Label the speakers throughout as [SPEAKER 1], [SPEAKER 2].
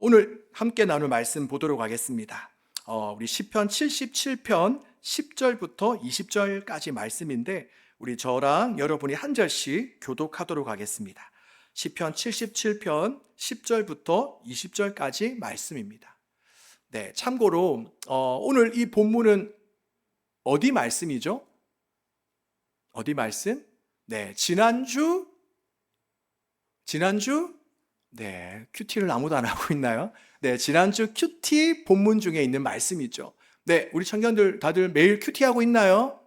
[SPEAKER 1] 오늘 함께 나눌 말씀 보도록 하겠습니다. 어, 우리 시편 77편 10절부터 20절까지 말씀인데 우리 저랑 여러분이 한 절씩 교독하도록 하겠습니다. 시편 77편 10절부터 20절까지 말씀입니다. 네, 참고로 어, 오늘 이 본문은 어디 말씀이죠? 어디 말씀? 네, 지난주 지난주 네, 큐티를 아무도 안 하고 있나요? 네, 지난주 큐티 본문 중에 있는 말씀이죠. 네, 우리 청년들 다들 매일 큐티 하고 있나요?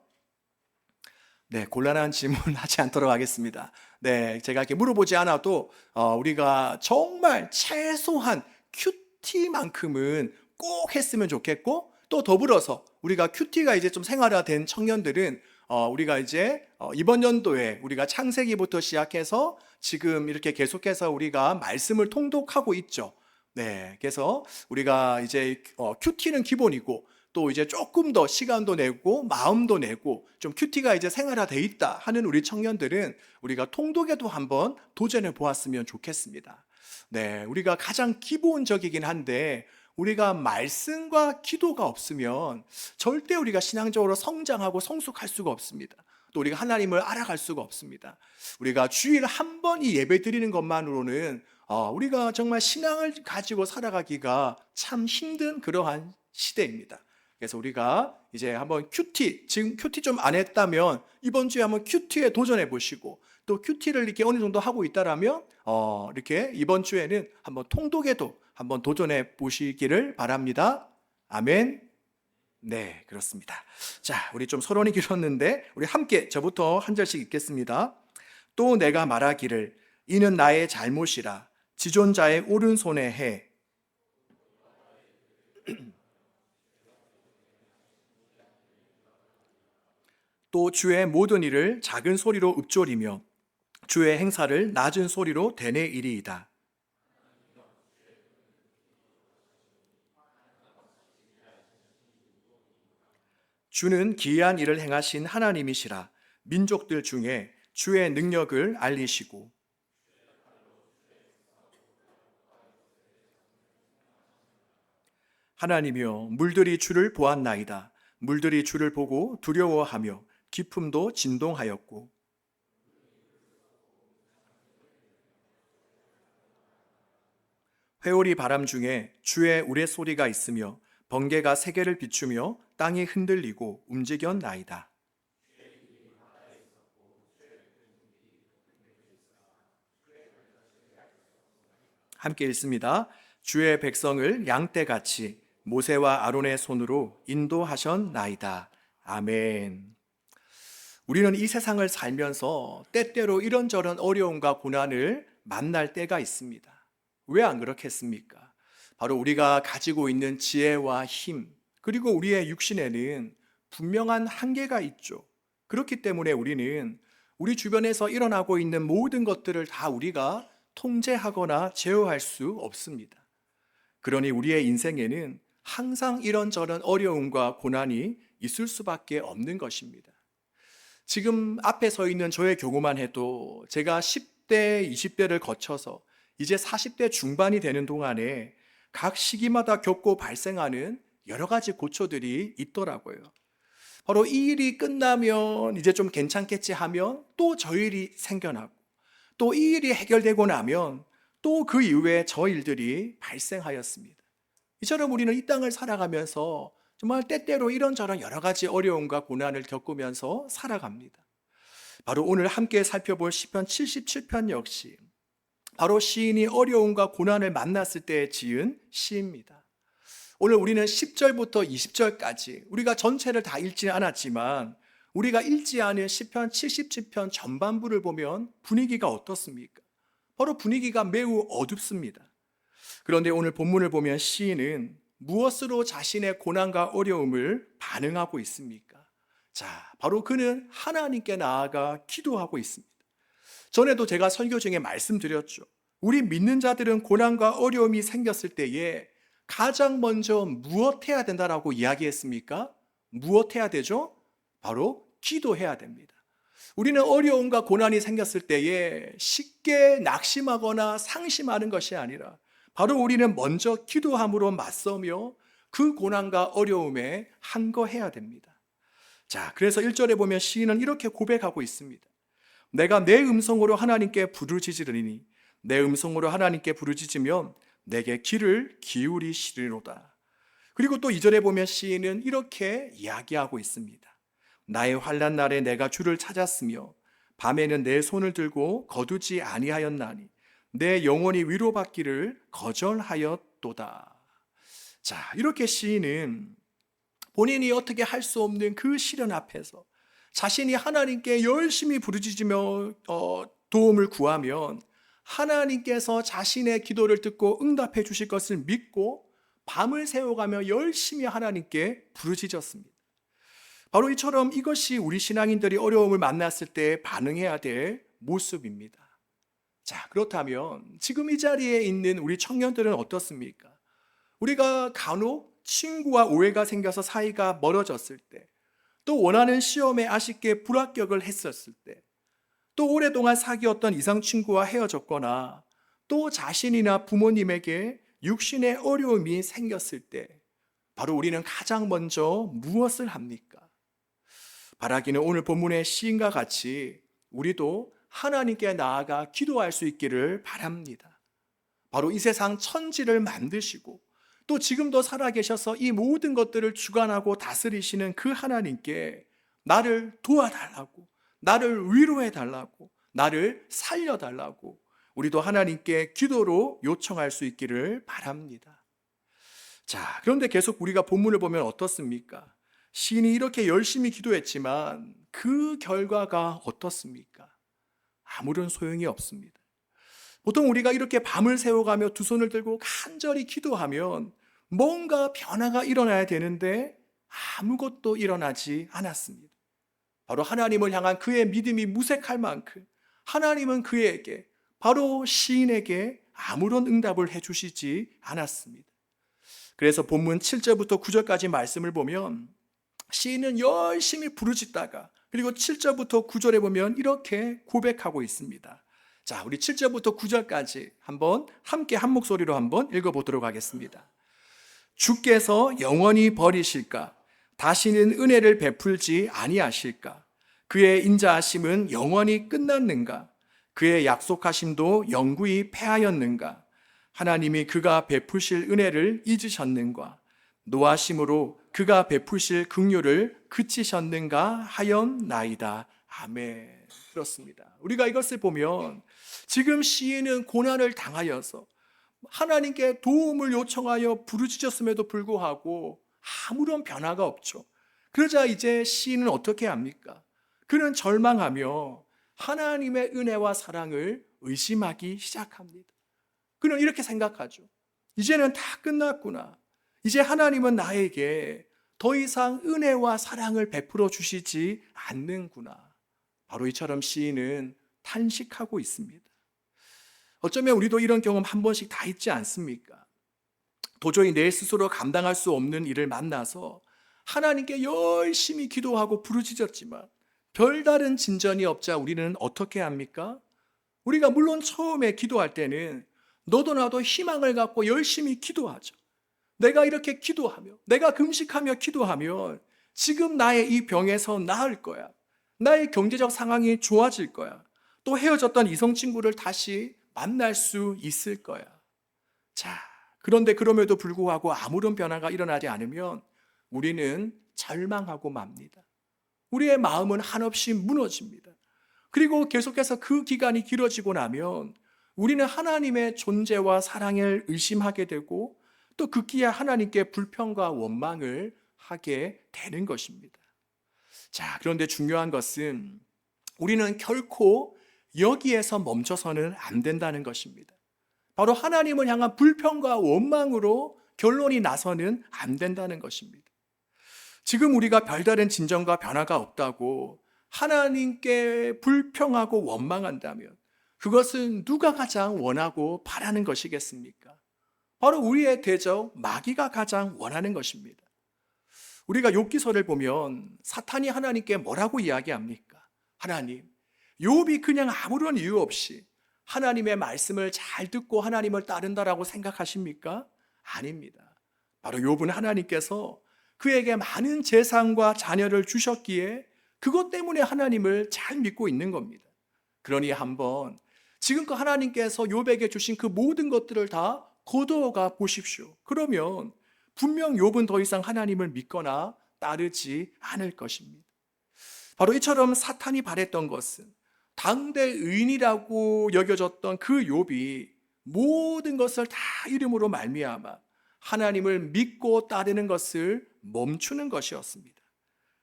[SPEAKER 1] 네, 곤란한 질문 하지 않도록 하겠습니다. 네, 제가 이렇게 물어보지 않아도 어, 우리가 정말 최소한 큐티만큼은 꼭 했으면 좋겠고 또 더불어서 우리가 큐티가 이제 좀 생활화된 청년들은 어, 우리가 이제 어, 이번 연도에 우리가 창세기부터 시작해서 지금 이렇게 계속해서 우리가 말씀을 통독하고 있죠. 네, 그래서 우리가 이제 어, 큐티는 기본이고 또 이제 조금 더 시간도 내고 마음도 내고 좀 큐티가 이제 생활화돼 있다 하는 우리 청년들은 우리가 통독에도 한번 도전해 보았으면 좋겠습니다. 네, 우리가 가장 기본적이긴 한데 우리가 말씀과 기도가 없으면 절대 우리가 신앙적으로 성장하고 성숙할 수가 없습니다. 또 우리가 하나님을 알아갈 수가 없습니다. 우리가 주일 한 번 이 예배 드리는 것만으로는 어, 우리가 정말 신앙을 가지고 살아가기가 참 힘든 그러한 시대입니다. 그래서 우리가 이제 한번 큐티, 지금 큐티 좀 안 했다면 이번 주에 한번 큐티에 도전해 보시고 또 큐티를 이렇게 어느 정도 하고 있다라면 어, 이렇게 이번 주에는 한번 통독에도 한번 도전해 보시기를 바랍니다. 아멘. 네, 그렇습니다. 자, 우리 좀 서론이 길었는데 우리 함께 저부터 한 절씩 읽겠습니다. 또 내가 말하기를 이는 나의 잘못이라 지존자의 오른손에 해 또 주의 모든 일을 작은 소리로 읊조리며 주의 행사를 낮은 소리로 되뇌이리이다. 주는 기이한 일을 행하신 하나님이시라. 민족들 중에 주의 능력을 알리시고. 하나님이여 물들이 주를 보았나이다. 물들이 주를 보고 두려워하며 기품도 진동하였고. 회오리 바람 중에 주의 우레소리가 있으며 번개가 세계를 비추며 땅이 흔들리고 움직였나이다. 함께 읽습니다. 주의 백성을 양떼같이 모세와 아론의 손으로 인도하셨나이다. 아멘. 우리는 이 세상을 살면서 때때로 이런저런 어려움과 고난을 만날 때가 있습니다. 왜 안 그렇겠습니까? 바로 우리가 가지고 있는 지혜와 힘, 그리고 우리의 육신에는 분명한 한계가 있죠. 그렇기 때문에 우리는 우리 주변에서 일어나고 있는 모든 것들을 다 우리가 통제하거나 제어할 수 없습니다. 그러니 우리의 인생에는 항상 이런저런 어려움과 고난이 있을 수밖에 없는 것입니다. 지금 앞에 서 있는 저의 경우만 해도 제가 10대, 20대를 거쳐서 이제 40대 중반이 되는 동안에 각 시기마다 겪고 발생하는 여러 가지 고초들이 있더라고요. 바로 이 일이 끝나면 이제 좀 괜찮겠지 하면 또 저 일이 생겨나고 또 이 일이 해결되고 나면 또 그 이후에 저 일들이 발생하였습니다. 이처럼 우리는 이 땅을 살아가면서 정말 때때로 이런저런 여러 가지 어려움과 고난을 겪으면서 살아갑니다. 바로 오늘 함께 살펴볼 시편 77편 역시 바로 시인이 어려움과 고난을 만났을 때 지은 시입니다. 오늘 우리는 10절부터 20절까지 우리가 전체를 다 읽지는 않았지만 우리가 읽지 않은 시편 77편 전반부를 보면 분위기가 어떻습니까? 바로 분위기가 매우 어둡습니다. 그런데 오늘 본문을 보면 시인은 무엇으로 자신의 고난과 어려움을 반응하고 있습니까? 자, 바로 그는 하나님께 나아가 기도하고 있습니다. 전에도 제가 설교 중에 말씀드렸죠. 우리 믿는 자들은 고난과 어려움이 생겼을 때에 가장 먼저 무엇 해야 된다라고 이야기했습니까? 무엇 해야 되죠? 바로 기도해야 됩니다. 우리는 어려움과 고난이 생겼을 때에 쉽게 낙심하거나 상심하는 것이 아니라 바로 우리는 먼저 기도함으로 맞서며 그 고난과 어려움에 한거해야 됩니다. 자, 그래서 1절에 보면 시인은 이렇게 고백하고 있습니다. 내가 내 음성으로 하나님께 부르짖으리니 내 음성으로 하나님께 부르짖으면 내게 귀를 기울이시리로다. 그리고 또 2절에 보면 시인은 이렇게 이야기하고 있습니다. 나의 환란 날에 내가 주를 찾았으며 밤에는 내 손을 들고 거두지 아니하였나니 내 영혼이 위로받기를 거절하였도다. 자, 이렇게 시인은 본인이 어떻게 할 수 없는 그 시련 앞에서 자신이 하나님께 열심히 부르짖으며 어, 도움을 구하면 하나님께서 자신의 기도를 듣고 응답해 주실 것을 믿고 밤을 새워가며 열심히 하나님께 부르짖었습니다. 바로 이처럼 이것이 우리 신앙인들이 어려움을 만났을 때 반응해야 될 모습입니다. 자, 그렇다면 지금 이 자리에 있는 우리 청년들은 어떻습니까? 우리가 간혹 친구와 오해가 생겨서 사이가 멀어졌을 때, 또 원하는 시험에 아쉽게 불합격을 했었을 때, 또 오랫동안 사귀었던 이상 친구와 헤어졌거나, 또 자신이나 부모님에게 육신의 어려움이 생겼을 때, 바로 우리는 가장 먼저 무엇을 합니까? 바라기는 오늘 본문의 시인과 같이 우리도 하나님께 나아가 기도할 수 있기를 바랍니다. 바로 이 세상 천지를 만드시고 또 지금도 살아계셔서 이 모든 것들을 주관하고 다스리시는 그 하나님께 나를 도와달라고, 나를 위로해달라고, 나를 살려달라고 우리도 하나님께 기도로 요청할 수 있기를 바랍니다. 자, 그런데 계속 우리가 본문을 보면 어떻습니까? 시인이 이렇게 열심히 기도했지만 그 결과가 어떻습니까? 아무런 소용이 없습니다. 보통 우리가 이렇게 밤을 새워가며 두 손을 들고 간절히 기도하면 뭔가 변화가 일어나야 되는데 아무것도 일어나지 않았습니다. 바로 하나님을 향한 그의 믿음이 무색할 만큼 하나님은 그에게 바로 시인에게 아무런 응답을 해주시지 않았습니다. 그래서 본문 7절부터 9절까지 말씀을 보면 시인은 열심히 부르짖다가 그리고 7절부터 9절에 보면 이렇게 고백하고 있습니다. 자, 우리 7절부터 9절까지 한번 함께 한 목소리로 한번 읽어보도록 하겠습니다. 주께서 영원히 버리실까? 다시는 은혜를 베풀지 아니하실까? 그의 인자하심은 영원히 끝났는가? 그의 약속하심도 영구히 패하였는가? 하나님이 그가 베푸실 은혜를 잊으셨는가? 노하심으로 그가 베푸실 긍휼을 그치셨는가 하였나이다. 아멘. 그렇습니다. 우리가 이것을 보면 지금 시인은 고난을 당하여서 하나님께 도움을 요청하여 부르짖었음에도 불구하고 아무런 변화가 없죠. 그러자 이제 시인은 어떻게 합니까? 그는 절망하며 하나님의 은혜와 사랑을 의심하기 시작합니다. 그는 이렇게 생각하죠. 이제는 다 끝났구나. 이제 하나님은 나에게 더 이상 은혜와 사랑을 베풀어 주시지 않는구나. 바로 이처럼 시인은 탄식하고 있습니다. 어쩌면 우리도 이런 경험 한 번씩 다 있지 않습니까? 도저히 내 스스로 감당할 수 없는 일을 만나서 하나님께 열심히 기도하고 부르짖었지만 별다른 진전이 없자 우리는 어떻게 합니까? 우리가 물론 처음에 기도할 때는 너도 나도 희망을 갖고 열심히 기도하죠. 내가 이렇게 기도하며, 내가 금식하며 기도하면 지금 나의 이 병에서 나을 거야. 나의 경제적 상황이 좋아질 거야. 또 헤어졌던 이성 친구를 다시 만날 수 있을 거야. 자, 그런데 그럼에도 불구하고 아무런 변화가 일어나지 않으면 우리는 절망하고 맙니다. 우리의 마음은 한없이 무너집니다. 그리고 계속해서 그 기간이 길어지고 나면 우리는 하나님의 존재와 사랑을 의심하게 되고 또 극기야 하나님께 불평과 원망을 하게 되는 것입니다. 자, 그런데 중요한 것은 우리는 결코 여기에서 멈춰서는 안 된다는 것입니다. 바로 하나님을 향한 불평과 원망으로 결론이 나서는 안 된다는 것입니다. 지금 우리가 별다른 진전과 변화가 없다고 하나님께 불평하고 원망한다면 그것은 누가 가장 원하고 바라는 것이겠습니까? 바로 우리의 대적 마귀가 가장 원하는 것입니다. 우리가 욥기서를 보면 사탄이 하나님께 뭐라고 이야기합니까? 하나님, 욥이 그냥 아무런 이유 없이 하나님의 말씀을 잘 듣고 하나님을 따른다라고 생각하십니까? 아닙니다. 바로 욥은 하나님께서 그에게 많은 재산과 자녀를 주셨기에 그것 때문에 하나님을 잘 믿고 있는 겁니다. 그러니 한번 지금껏 하나님께서 욥에게 주신 그 모든 것들을 다 거두어가 보십시오. 그러면 분명 욥은 더 이상 하나님을 믿거나 따르지 않을 것입니다. 바로 이처럼 사탄이 바랬던 것은 당대 의인이라고 여겨졌던 그 욥이 모든 것을 다 이름으로 말미암아 하나님을 믿고 따르는 것을 멈추는 것이었습니다.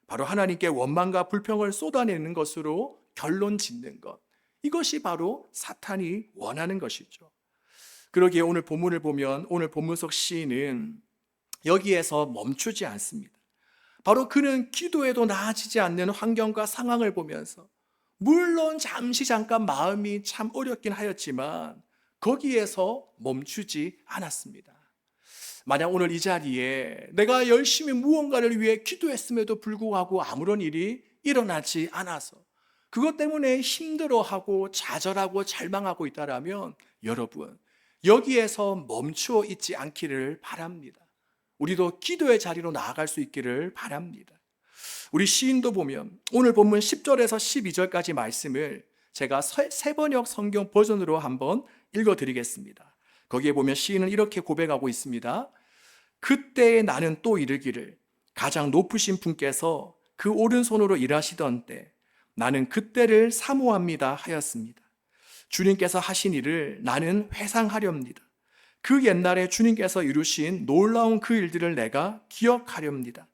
[SPEAKER 1] 바로 하나님께 원망과 불평을 쏟아내는 것으로 결론 짓는 것. 이것이 바로 사탄이 원하는 것이죠. 그러기에 오늘 본문을 보면 오늘 본문 속 시인은 여기에서 멈추지 않습니다. 바로 그는 기도에도 나아지지 않는 환경과 상황을 보면서 물론 잠시 잠깐 마음이 참 어렵긴 하였지만 거기에서 멈추지 않았습니다. 만약 오늘 이 자리에 내가 열심히 무언가를 위해 기도했음에도 불구하고 아무런 일이 일어나지 않아서 그것 때문에 힘들어하고 좌절하고 절망하고 있다라면 여러분 여기에서 멈추어 있지 않기를 바랍니다. 우리도 기도의 자리로 나아갈 수 있기를 바랍니다. 우리 시인도 보면 오늘 본문 10절에서 12절까지 말씀을 제가 세 번역 성경 버전으로 한번 읽어 드리겠습니다. 거기에 보면 시인은 이렇게 고백하고 있습니다. 그때에 나는 또 이르기를 가장 높으신 분께서 그 오른손으로 일하시던 때 나는 그때를 사모합니다 하였습니다. 주님께서 하신 일을 나는 회상하렵니다. 그 옛날에 주님께서 이루신 놀라운 그 일들을 내가 기억하렵니다.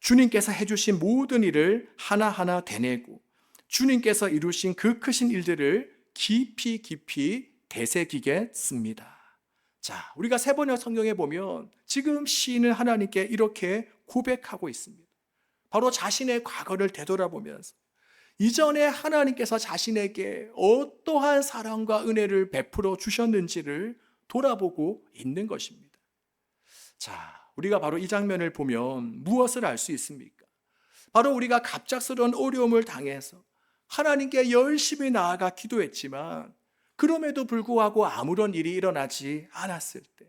[SPEAKER 1] 주님께서 해주신 모든 일을 하나하나 되뇌고 주님께서 이루신 그 크신 일들을 깊이 깊이 되새기겠습니다. 자, 우리가 세 번역 성경에 보면 지금 시인은 하나님께 이렇게 고백하고 있습니다. 바로 자신의 과거를 되돌아보면서 이전에 하나님께서 자신에게 어떠한 사랑과 은혜를 베풀어 주셨는지를 돌아보고 있는 것입니다. 자, 우리가 바로 이 장면을 보면 무엇을 알 수 있습니까? 바로 우리가 갑작스러운 어려움을 당해서 하나님께 열심히 나아가 기도했지만 그럼에도 불구하고 아무런 일이 일어나지 않았을 때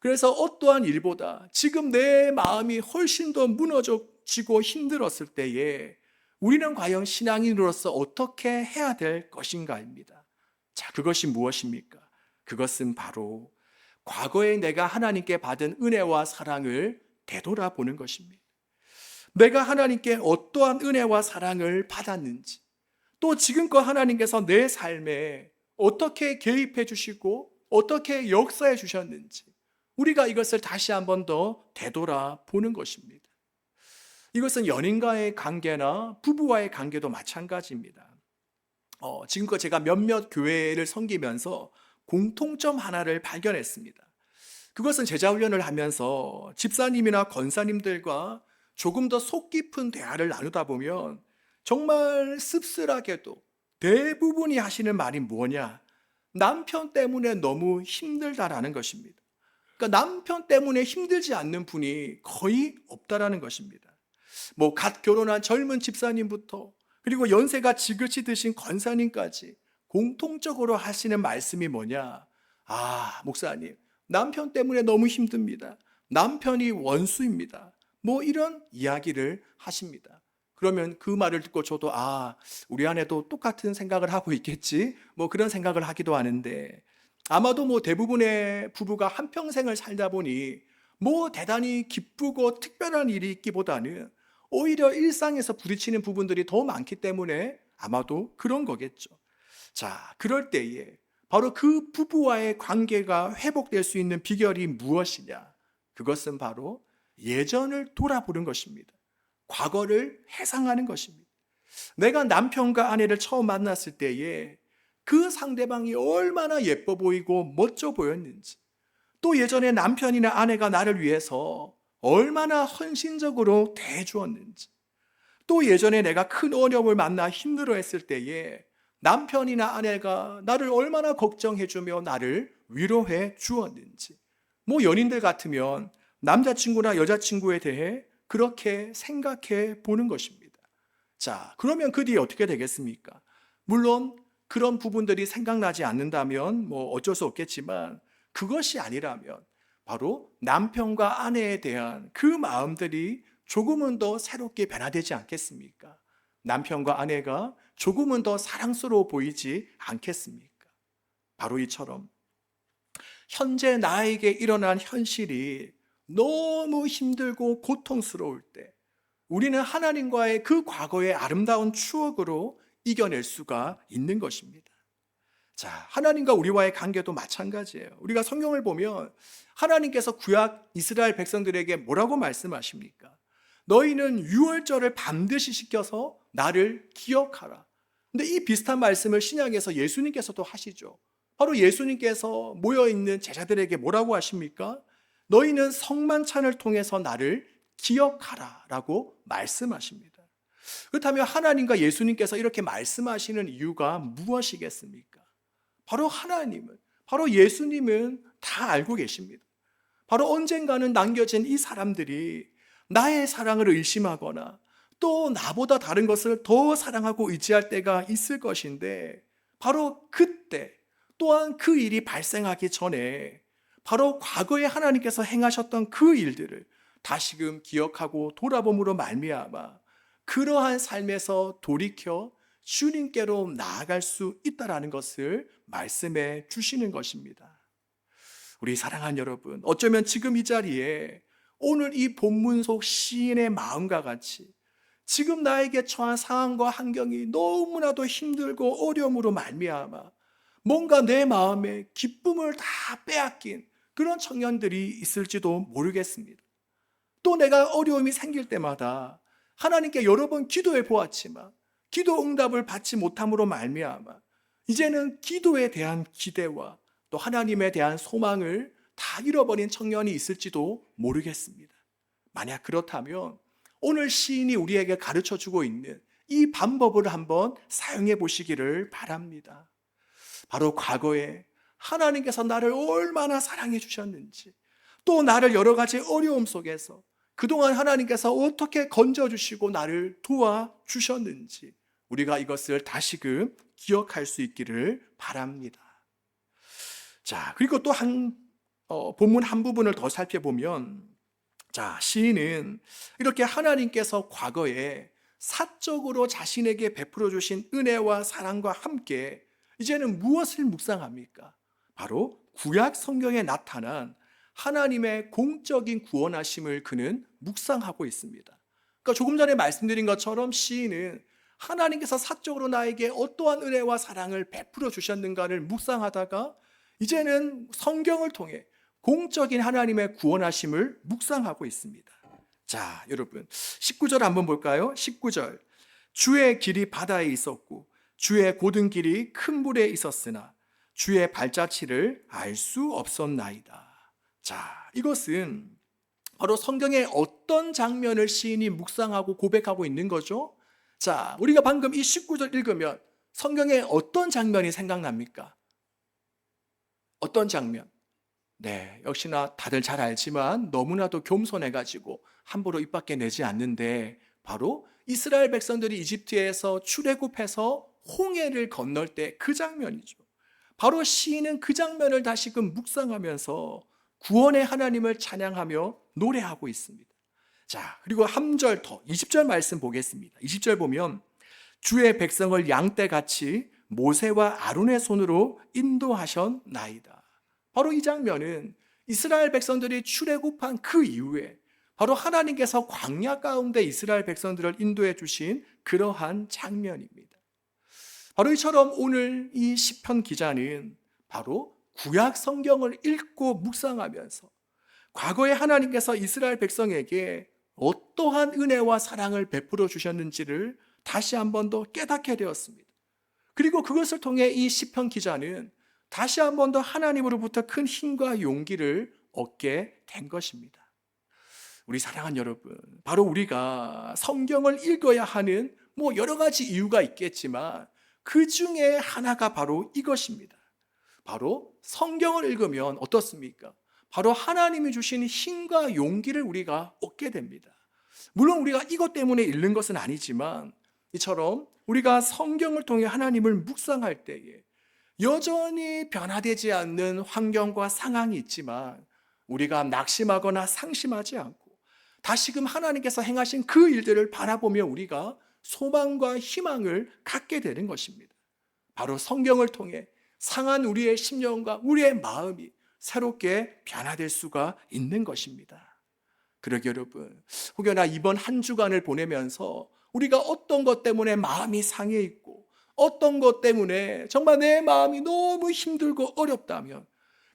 [SPEAKER 1] 그래서 어떠한 일보다 지금 내 마음이 훨씬 더 무너지고 힘들었을 때에 우리는 과연 신앙인으로서 어떻게 해야 될 것인가입니다. 자, 그것이 무엇입니까? 그것은 바로 과거에 내가 하나님께 받은 은혜와 사랑을 되돌아보는 것입니다. 내가 하나님께 어떠한 은혜와 사랑을 받았는지, 또 지금껏 하나님께서 내 삶에 어떻게 개입해 주시고 어떻게 역사해 주셨는지, 우리가 이것을 다시 한 번 더 되돌아보는 것입니다. 이것은 연인과의 관계나 부부와의 관계도 마찬가지입니다. 어, 지금껏 제가 몇몇 교회를 섬기면서 공통점 하나를 발견했습니다. 그것은 제자훈련을 하면서 집사님이나 권사님들과 조금 더 속 깊은 대화를 나누다 보면 정말 씁쓸하게도 대부분이 하시는 말이 뭐냐? 남편 때문에 너무 힘들다라는 것입니다. 그러니까 남편 때문에 힘들지 않는 분이 거의 없다라는 것입니다. 뭐 갓 결혼한 젊은 집사님부터 그리고 연세가 지긋이 드신 권사님까지 공통적으로 하시는 말씀이 뭐냐? 아, 목사님, 남편 때문에 너무 힘듭니다. 남편이 원수입니다. 뭐 이런 이야기를 하십니다. 그러면 그 말을 듣고 저도 아, 우리 아내도 똑같은 생각을 하고 있겠지? 뭐 그런 생각을 하기도 하는데 아마도 뭐 대부분의 부부가 한평생을 살다 보니 뭐 대단히 기쁘고 특별한 일이 있기보다는 오히려 일상에서 부딪히는 부분들이 더 많기 때문에 아마도 그런 거겠죠. 자, 그럴 때에 바로 그 부부와의 관계가 회복될 수 있는 비결이 무엇이냐? 그것은 바로 예전을 돌아보는 것입니다. 과거를 회상하는 것입니다. 내가 남편과 아내를 처음 만났을 때에 그 상대방이 얼마나 예뻐 보이고 멋져 보였는지, 또 예전에 남편이나 아내가 나를 위해서 얼마나 헌신적으로 대해주었는지, 또 예전에 내가 큰 어려움을 만나 힘들어 했을 때에 남편이나 아내가 나를 얼마나 걱정해주며 나를 위로해 주었는지. 뭐 연인들 같으면 남자친구나 여자친구에 대해 그렇게 생각해 보는 것입니다. 자, 그러면 그 뒤에 어떻게 되겠습니까? 물론 그런 부분들이 생각나지 않는다면 뭐 어쩔 수 없겠지만 그것이 아니라면 바로 남편과 아내에 대한 그 마음들이 조금은 더 새롭게 변화되지 않겠습니까? 남편과 아내가 조금은 더 사랑스러워 보이지 않겠습니까? 바로 이처럼 현재 나에게 일어난 현실이 너무 힘들고 고통스러울 때 우리는 하나님과의 그 과거의 아름다운 추억으로 이겨낼 수가 있는 것입니다. 자, 하나님과 우리와의 관계도 마찬가지예요. 우리가 성경을 보면 하나님께서 구약 이스라엘 백성들에게 뭐라고 말씀하십니까? 너희는 유월절을 반드시 시켜서 나를 기억하라. 근데 이 비슷한 말씀을 신약에서 예수님께서도 하시죠. 바로 예수님께서 모여 있는 제자들에게 뭐라고 하십니까? 너희는 성만찬을 통해서 나를 기억하라라고 말씀하십니다. 그렇다면 하나님과 예수님께서 이렇게 말씀하시는 이유가 무엇이겠습니까? 바로 하나님은, 바로 예수님은 다 알고 계십니다. 바로 언젠가는 남겨진 이 사람들이 나의 사랑을 의심하거나 또 나보다 다른 것을 더 사랑하고 의지할 때가 있을 것인데 바로 그때 또한 그 일이 발생하기 전에 바로 과거에 하나님께서 행하셨던 그 일들을 다시금 기억하고 돌아봄으로 말미암아 그러한 삶에서 돌이켜 주님께로 나아갈 수 있다라는 것을 말씀해 주시는 것입니다. 우리 사랑한 여러분, 어쩌면 지금 이 자리에 오늘 이 본문 속 시인의 마음과 같이 지금 나에게 처한 상황과 환경이 너무나도 힘들고 어려움으로 말미암아 뭔가 내 마음에 기쁨을 다 빼앗긴 그런 청년들이 있을지도 모르겠습니다. 또 내가 어려움이 생길 때마다 하나님께 여러 번 기도해 보았지만 기도 응답을 받지 못함으로 말미암아 이제는 기도에 대한 기대와 또 하나님에 대한 소망을 다 잃어버린 청년이 있을지도 모르겠습니다. 만약 그렇다면 오늘 시인이 우리에게 가르쳐 주고 있는 이 방법을 한번 사용해 보시기를 바랍니다. 바로 과거에 하나님께서 나를 얼마나 사랑해 주셨는지, 또 나를 여러 가지 어려움 속에서 그동안 하나님께서 어떻게 건져주시고 나를 도와주셨는지, 우리가 이것을 다시금 기억할 수 있기를 바랍니다. 자, 그리고 또 한, 어, 본문 한 부분을 더 살펴보면, 자, 시인은 이렇게 하나님께서 과거에 사적으로 자신에게 베풀어 주신 은혜와 사랑과 함께 이제는 무엇을 묵상합니까? 바로 구약 성경에 나타난 하나님의 공적인 구원하심을 그는 묵상하고 있습니다. 그러니까 조금 전에 말씀드린 것처럼 시인은 하나님께서 사적으로 나에게 어떠한 은혜와 사랑을 베풀어 주셨는가를 묵상하다가 이제는 성경을 통해 공적인 하나님의 구원하심을 묵상하고 있습니다. 자, 여러분. 19절 한번 볼까요? 19절. 주의 길이 바다에 있었고 주의 고든 길이 큰 물에 있었으나 주의 발자취를 알 수 없었나이다. 자, 이것은 바로 성경의 어떤 장면을 시인이 묵상하고 고백하고 있는 거죠? 자, 우리가 방금 이 19절 읽으면 성경의 어떤 장면이 생각납니까? 어떤 장면? 네, 역시나 다들 잘 알지만 너무나도 겸손해가지고 함부로 입 밖에 내지 않는데 바로 이스라엘 백성들이 이집트에서 출애굽해서 홍해를 건널 때 그 장면이죠. 바로 시인은 그 장면을 다시금 묵상하면서 구원의 하나님을 찬양하며 노래하고 있습니다. 자, 그리고 한절 더, 20절 말씀 보겠습니다. 20절 보면 주의 백성을 양떼같이 모세와 아론의 손으로 인도하셨나이다. 바로 이 장면은 이스라엘 백성들이 출애굽한 그 이후에 바로 하나님께서 광야 가운데 이스라엘 백성들을 인도해 주신 그러한 장면입니다. 바로 이처럼 오늘 이 시편 기자는 바로 구약 성경을 읽고 묵상하면서 과거에 하나님께서 이스라엘 백성에게 어떠한 은혜와 사랑을 베풀어 주셨는지를 다시 한 번 더 깨닫게 되었습니다. 그리고 그것을 통해 이 시편 기자는 다시 한 번 더 하나님으로부터 큰 힘과 용기를 얻게 된 것입니다. 우리 사랑한 여러분, 바로 우리가 성경을 읽어야 하는 뭐 여러 가지 이유가 있겠지만 그 중에 하나가 바로 이것입니다. 바로 성경을 읽으면 어떻습니까? 바로 하나님이 주신 힘과 용기를 우리가 얻게 됩니다. 물론 우리가 이것 때문에 읽는 것은 아니지만 이처럼 우리가 성경을 통해 하나님을 묵상할 때에 여전히 변화되지 않는 환경과 상황이 있지만 우리가 낙심하거나 상심하지 않고 다시금 하나님께서 행하신 그 일들을 바라보며 우리가 소망과 희망을 갖게 되는 것입니다. 바로 성경을 통해 상한 우리의 심령과 우리의 마음이 새롭게 변화될 수가 있는 것입니다. 그러기 여러분, 혹여나 이번 한 주간을 보내면서 우리가 어떤 것 때문에 마음이 상해 있고 어떤 것 때문에 정말 내 마음이 너무 힘들고 어렵다면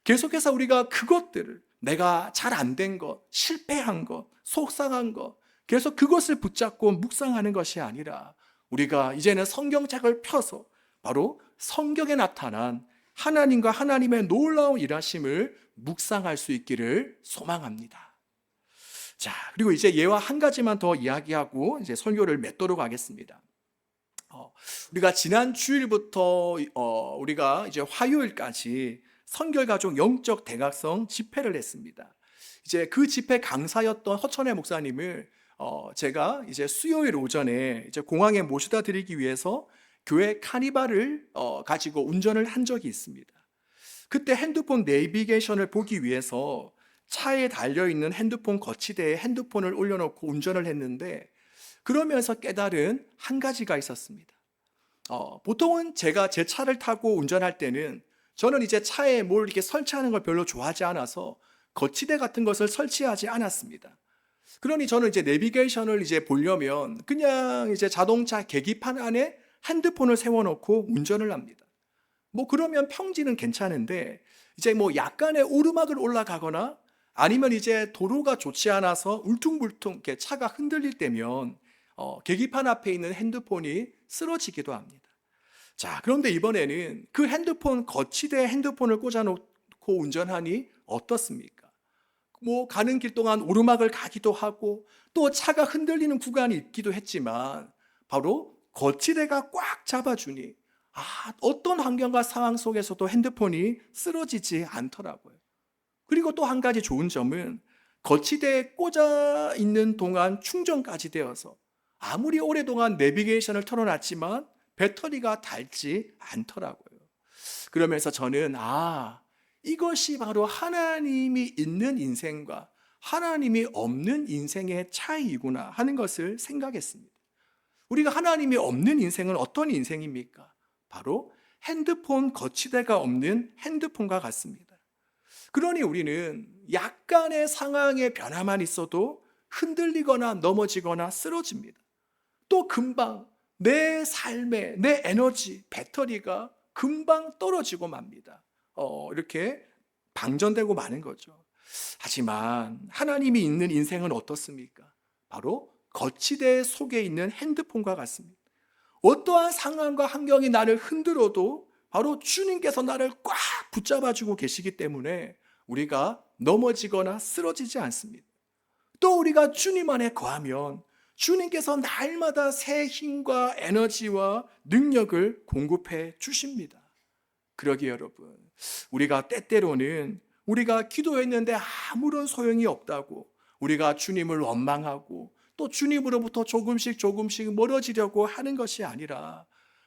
[SPEAKER 1] 계속해서 우리가 그것들을 내가 잘 안 된 것, 실패한 것, 속상한 것, 계속 그것을 붙잡고 묵상하는 것이 아니라 우리가 이제는 성경책을 펴서 바로 성경에 나타난 하나님과 하나님의 놀라운 일하심을 묵상할 수 있기를 소망합니다. 자, 그리고 이제 예와 한 가지만 더 이야기하고 이제 설교를 맺도록 하겠습니다. 어, 우리가 지난 주일부터 어, 우리가 이제 화요일까지 선결가족 영적 대각성 집회를 했습니다. 이제 그 집회 강사였던 허천의 목사님을 어, 제가 이제 수요일 오전에 이제 공항에 모셔다 드리기 위해서 교회 카니발을 어, 가지고 운전을 한 적이 있습니다. 그때 핸드폰 내비게이션을 보기 위해서 차에 달려 있는 핸드폰 거치대에 핸드폰을 올려놓고 운전을 했는데 그러면서 깨달은 한 가지가 있었습니다. 어, 보통은 제가 제 차를 타고 운전할 때는 저는 이제 차에 뭘 이렇게 설치하는 걸 별로 좋아하지 않아서 거치대 같은 것을 설치하지 않았습니다. 그러니 저는 이제 내비게이션을 이제 보려면 그냥 이제 자동차 계기판 안에 핸드폰을 세워놓고 운전을 합니다. 뭐 그러면 평지는 괜찮은데 이제 뭐 약간의 오르막을 올라가거나 아니면 이제 도로가 좋지 않아서 울퉁불퉁 차가 흔들릴 때면 어, 계기판 앞에 있는 핸드폰이 쓰러지기도 합니다. 자, 그런데 이번에는 그 핸드폰 거치대에 핸드폰을 꽂아놓고 운전하니 어떻습니까? 뭐 가는 길 동안 오르막을 가기도 하고 또 차가 흔들리는 구간이 있기도 했지만 바로 거치대가 꽉 잡아주니 아, 어떤 환경과 상황 속에서도 핸드폰이 쓰러지지 않더라고요. 그리고 또 한 가지 좋은 점은 거치대에 꽂아 있는 동안 충전까지 되어서 아무리 오랫동안 내비게이션을 틀어놨지만 배터리가 닳지 않더라고요. 그러면서 저는 아, 이것이 바로 하나님이 있는 인생과 하나님이 없는 인생의 차이구나 하는 것을 생각했습니다. 우리가 하나님이 없는 인생은 어떤 인생입니까? 바로 핸드폰 거치대가 없는 핸드폰과 같습니다. 그러니 우리는 약간의 상황의 변화만 있어도 흔들리거나 넘어지거나 쓰러집니다. 또 금방 내 삶의 내 에너지 배터리가 금방 떨어지고 맙니다. 어, 이렇게 방전되고 마는 거죠. 하지만 하나님이 있는 인생은 어떻습니까? 바로 거치대 속에 있는 핸드폰과 같습니다. 어떠한 상황과 환경이 나를 흔들어도 바로 주님께서 나를 꽉 붙잡아주고 계시기 때문에 우리가 넘어지거나 쓰러지지 않습니다. 또 우리가 주님 안에 거하면 주님께서 날마다 새 힘과 에너지와 능력을 공급해 주십니다. 그러기 여러분, 우리가 때때로는 우리가 기도했는데 아무런 소용이 없다고 우리가 주님을 원망하고 또 주님으로부터 조금씩 조금씩 멀어지려고 하는 것이 아니라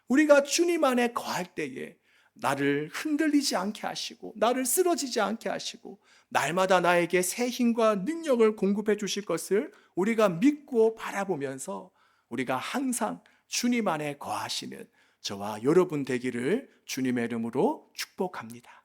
[SPEAKER 1] 우리가 주님 안에 거할 때에 나를 흔들리지 않게 하시고 나를 쓰러지지 않게 하시고 날마다 나에게 새 힘과 능력을 공급해 주실 것을 우리가 믿고 바라보면서 우리가 항상 주님 안에 거하시는 저와 여러분 되기를 주님의 이름으로 축복합니다.